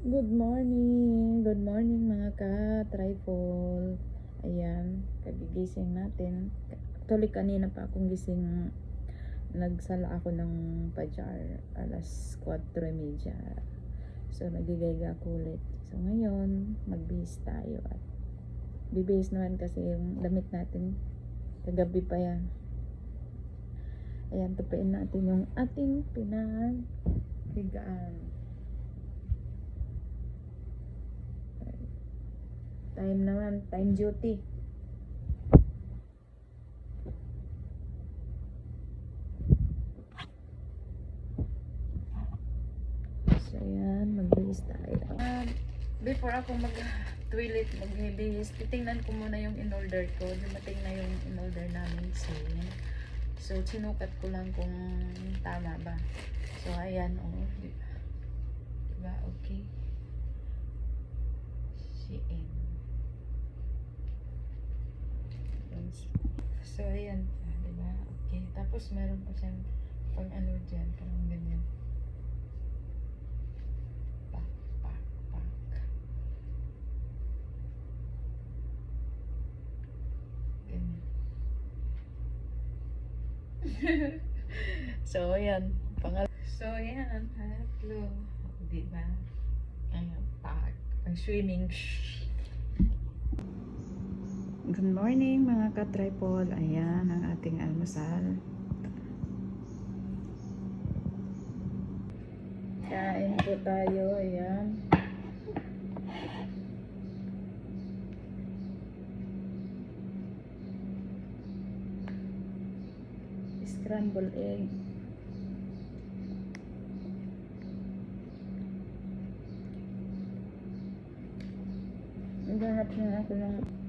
Good morning. Good morning mga ka-trifle. Ayan, kagigising natin. Actually, kanina pa akong gising. Nagsala ako ng pajar. Alas 4.30. So, nagigayga ako ulit. So, ngayon, magbihis tayo. At bibihis naman kasi yung damit natin. Kagabi pa yan. Ayan, tupain natin yung ating pinaghigaan. Time naman, time duty. So, ayan, magbihis tayo. Um, before ako mag-toilet, magbihis, titingnan ko muna yung in-order ko. Dumating na yung in-order namin sin. So, sinukat ko lang kung tama ba. So, ayan, oh. Di ba? Diba? Okay. CM. So, ayan. Ah, diba? Okay. Tapos, meron pa siyang pang ano dyan. Parang ganyan. Pak, pak, pak. Ganyan. so, ayan. Pangal so, ayan. Tatlo. Diba? Ayan. Pak. Pang swimming. Good morning mga ka-tripod. Ayan ang ating almusal. Kain po tayo. Ayan. Scramble egg. Naghanap na ako ng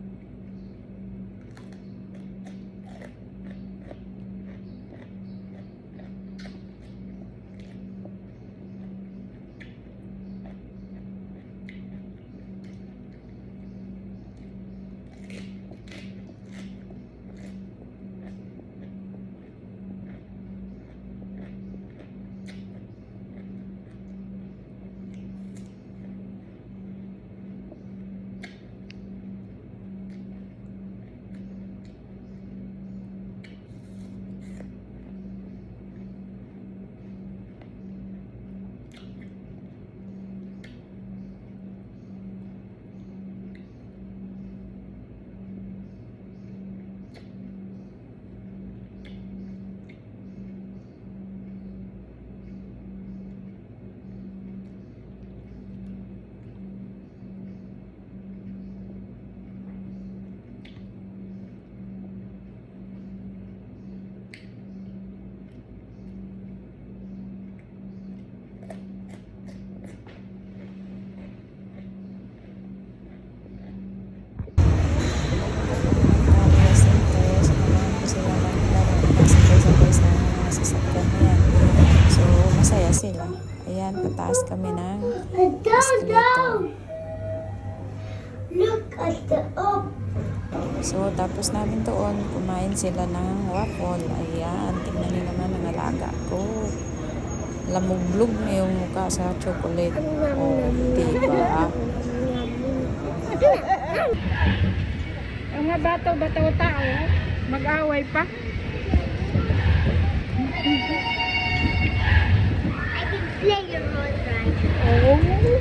sila. Ayan, pataas kami ng escalator. Look at the up. So, tapos namin doon, kumain sila ng waffle. Ayan, tingnan niyo naman ang alaga ko. Lamuglog na yung mukha sa chocolate. Oh, diba? Ang mga bato-bato tao, mag-away pa. Later, right. Oh.